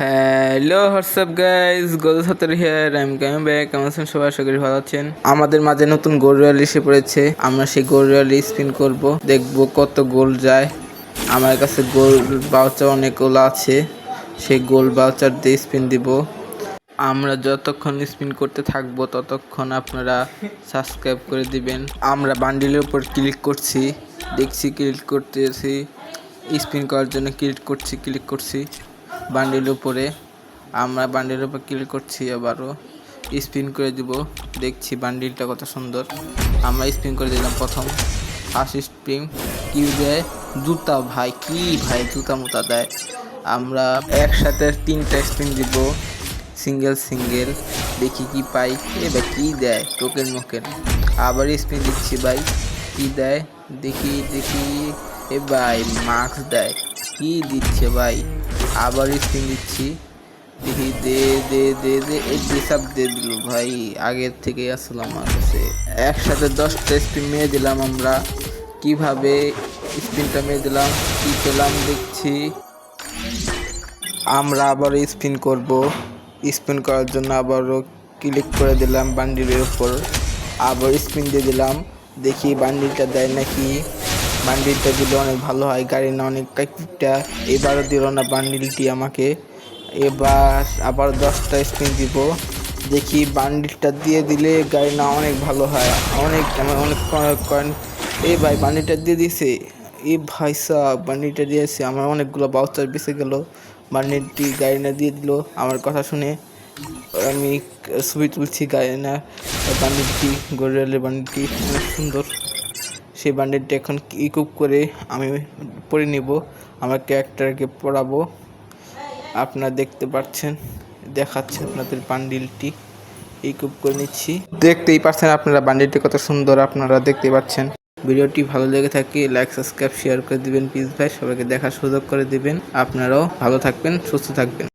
Hello WhatsApp guys গত সতেরো here I am coming back কেমন আছেন সবাই? আশা করি ভালো আছেন। আমাদের মাঝে নতুন গোল রয়াল এসে পড়েছে। আমরা সেই গোল রয়াল স্পিন করব। দেখব কত গোল যায়। আমার কাছে গোল বাউচার অনেকগুলো আছে। সেই গোল বাউচার দিয়ে স্পিন দিব। আমরা যতক্ষণ স্পিন করতে থাকব, ততক্ষণ আপনারা সাবস্ক্রাইব করে দিবেন। আমরা বান্ডিলের উপর ক্লিক করছি। দেখছি ক্লিক করতেছি। স্পিন করার জন্য ক্লিক করছি ক্লিক করছি। বান্ডিলের উপরে। আমরা বান্ডিলের উপর ক্লিক করছি, আবারও স্পিন করে দিব। দেখছি বান্ডিলটা কত সুন্দর। আমরা স্পিন করে দিলাম প্রথম। ফার্স্ট স্পিন কি দেয় জুতা, ভাই, কি ভাই, জুতা মুতা দেয়। আমরা একসাথে তিনটা স্পিন দিব। সিঙ্গেল সিঙ্গেল দেখি কি পাই। এ কি দেয়? টোকেন, মোকেন। আবার স্পিন দিচ্ছি ভাই। কি দেয়? দেখি দেখি। এ ভাই, মাস্ক দেয়। কি দিচ্ছে ভাই? আবার স্পিন দিচ্ছি। দেখি, দে দে দে দে, এই ডিসাপ দিয়ে দিল ভাই। আগের থেকে আসলো আমার কাছে। একসাথে দশটা স্পিন মেরে দিলাম আমরা। কীভাবে স্পিনটা মেরে দিলাম, কি পেলাম দেখছি। আমরা আবার স্পিন করব। স্পিন করার জন্য আবারও ক্লিক করে দিলাম বান্ডিলের উপর। আবার স্পিন দিয়ে দিলাম। দেখি বান্ডিলটা দেয় নাকি। বান্ডিলটা দিলে অনেক ভালো হয়। গাড়ি না অনেক কাইপটা এবারও দিল না বান্ডিলটি আমাকে। এবার আবার দশটা স্পিন দিব। দেখি বান্ডিলটা দিয়ে দিলে গাড়ি না অনেক ভালো হয়। অনেক আমার অনেক কয়েন। এ ভাই, বান্ডিলটা দিয়ে দিছে এ ভাই সাহ বান্ডিলটা দিয়েছে। আমার অনেকগুলো বাউচার বেঁচে গেল। বান্ডিলটি গাড়ি না দিয়ে দিল। আমার কথা শুনে আমি ছবি তুলছি গাড়ি না। বান্ডিলটি গরিয়ালের বান্ডিলটি অনেক সুন্দর। সেই বান্ডিলটি এখন ইকুপ করে আমি পরে নিব। আমার ক্যারেক্টারকে পড়াবো আপনারা দেখতে পাচ্ছেন, দেখাচ্ছে আপনাদের বান্ডিলটি ইকুপ করে নিচ্ছি। দেখতেই পাচ্ছেন আপনারা বান্ডিলটি কত সুন্দর, আপনারা দেখতে পাচ্ছেন। ভিডিওটি ভালো লেগে থাকে লাইক সাবস্ক্রাইব শেয়ার করে দিবেন। প্লিজ ভাই, সবাইকে দেখার সুযোগ করে দিবেন। আপনারাও ভালো থাকবেন, সুস্থ থাকবেন।